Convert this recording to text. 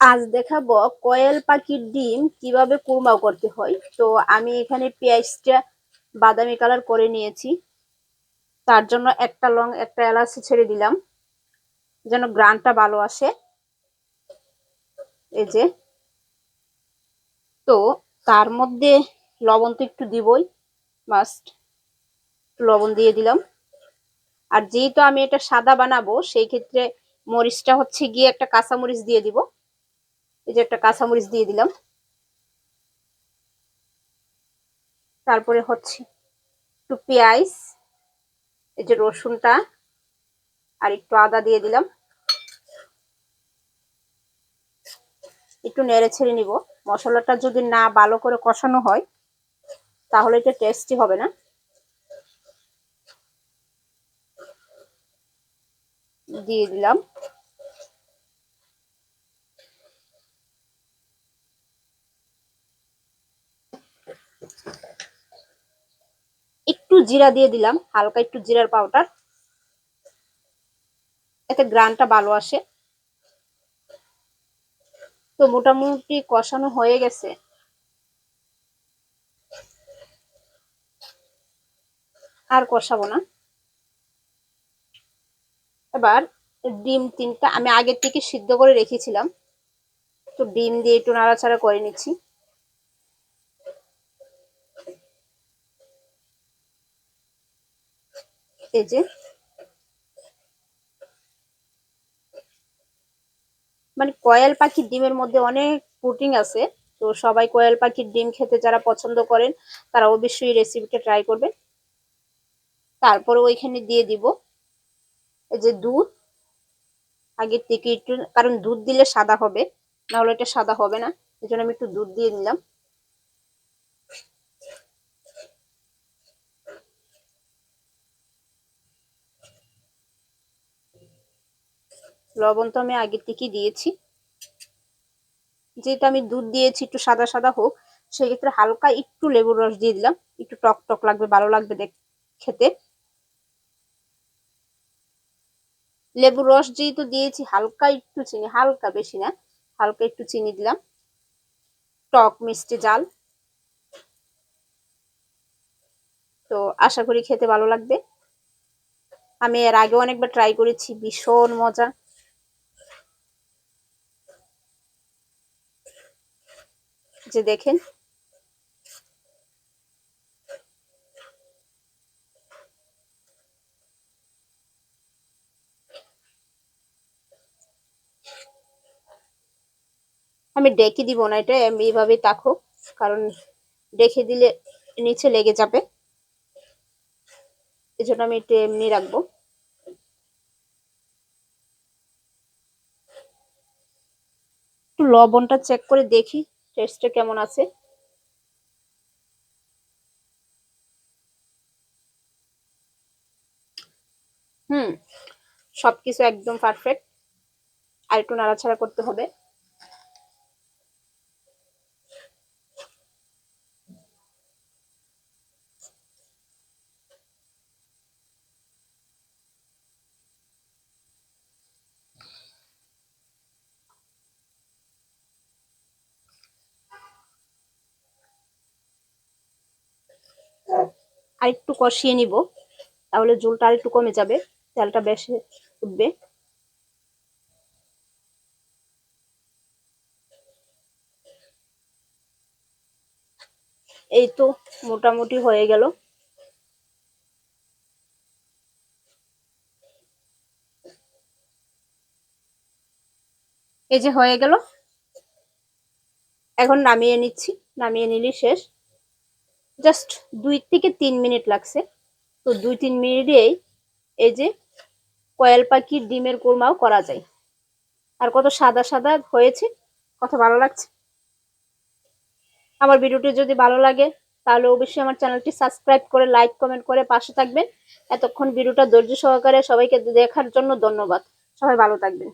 আজ দেখাবো কয়েল পাখির ডিম কীভাবে কুরমাও করতে হয়। তো আমি এখানে পেঁয়াজটা বাদামি কালার করে নিয়েছি। তার জন্য একটা লং, একটা এলাচ ছেড়ে দিলাম, যেন গ্রানটা ভালো আসে। এই যে। তো তার মধ্যে লবণ তো একটু দিবই। মাস্ট লবণ দিয়ে দিলাম। আর যেহেতু আমি এটা সাদা বানাবো, সেই ক্ষেত্রে মরিচটা হচ্ছে গিয়ে একটা কাঁচা মরিচ দিয়ে দিব। এই যে একটা কাঁচামরিচ দিয়ে দিলাম। তারপরে হচ্ছে একটু পেঁয়াজ, এই যে রসুনটা, আর একটু আদা দিয়ে দিলাম। একটু নেড়ে ছেড়ে নিব। মশলাটা যদি না ভালো করে কষানো হয়, তাহলে এটা টেস্টি হবে না। দিয়ে দিলাম একটু জিরা দিয়ে দিলাম, হালকা একটু জিরার পাউডার এতে গ্রানটা ভালো আসে। তো মোটামুটি কষানো হয়ে গেছে। আর কষাবো না। এবার ডিম তিনটা আমি আগের থেকে সিদ্ধ করে রেখেছিলাম। তো ডিম দিয়ে একটু নাড়াচাড়া করে নিচ্ছি। এই যে। মানে কয়েল পাখির ডিমের মধ্যে অনেক প্রোটিন আছে, তো সবাই কয়েল পাখির ডিম খেতে যারা পছন্দ করেন, তারা অবশ্যই রেসিপিটা ট্রাই করবেন। তারপরে ওইখানে দিয়ে দিব এই যে দুধ। আগের থেকে একটু, কারণ দুধ দিলে সাদা হবে না হলে এটা সাদা হবে না এই জন্য আমি একটু দুধ দিয়ে নিলাম। লবণ তো আমি আগের থেকেই দিয়েছি। যেহেতু আমি দুধ দিয়েছি, একটু সাদা সাদা হোক, সেক্ষেত্রে হালকা একটু লেবুর রস দিয়ে দিলাম। একটু টক টক লাগবে, ভালো লাগবে খেতে। লেবুর রস যেহেতু দিয়েছি, হালকা একটু চিনি, হালকা বেশি না, হালকা একটু চিনি দিলাম। টক, মিষ্টি, জাল। তো আশা করি খেতে ভালো লাগবে। আমি এর আগে অনেকবার ট্রাই করেছি, ভীষণ মজা। যে দেখেন। আমি ডেকে দিব না এটা, আমি এইভাবে তাকো, কারণ ডেকে দিলে নিচে লেগে যাবে। এই জন্য আমি এটা এমনি রাখব। একটু লবণটা চেক করে দেখি। টেস্টটা কেমন আছে? হুম সবকিছু একদম পারফেক্ট আর একটু নাড়াছাড়া করতে হবে। আর একটু কষিয়ে নিব। তাহলে ঝোলটা আর একটু কমে যাবে, তেলটা বেশি উঠবে। এই তো মোটামুটি হয়ে গেল। এই যে হয়ে গেল। এখন নামিয়ে নিচ্ছি, নামিয়ে নিলি শেষ। জাস্ট দুই থেকে তিন মিনিট লাগছে। তো দুই তিন মিনিটেই এই যে কয়েল পাখির ডিমের কোরমাও করা যায়। আর কত সাদা সাদা হয়েছে, কত ভালো লাগছে। আমার ভিডিওটি যদি ভালো লাগে, তাহলে অবশ্যই আমার চ্যানেলটি সাবস্ক্রাইব করে, লাইক, কমেন্ট করে পাশে থাকবেন। এতক্ষণ ভিডিওটা ধৈর্য সহকারে সবাইকে দেখার জন্য ধন্যবাদ। সবাই ভালো থাকবেন।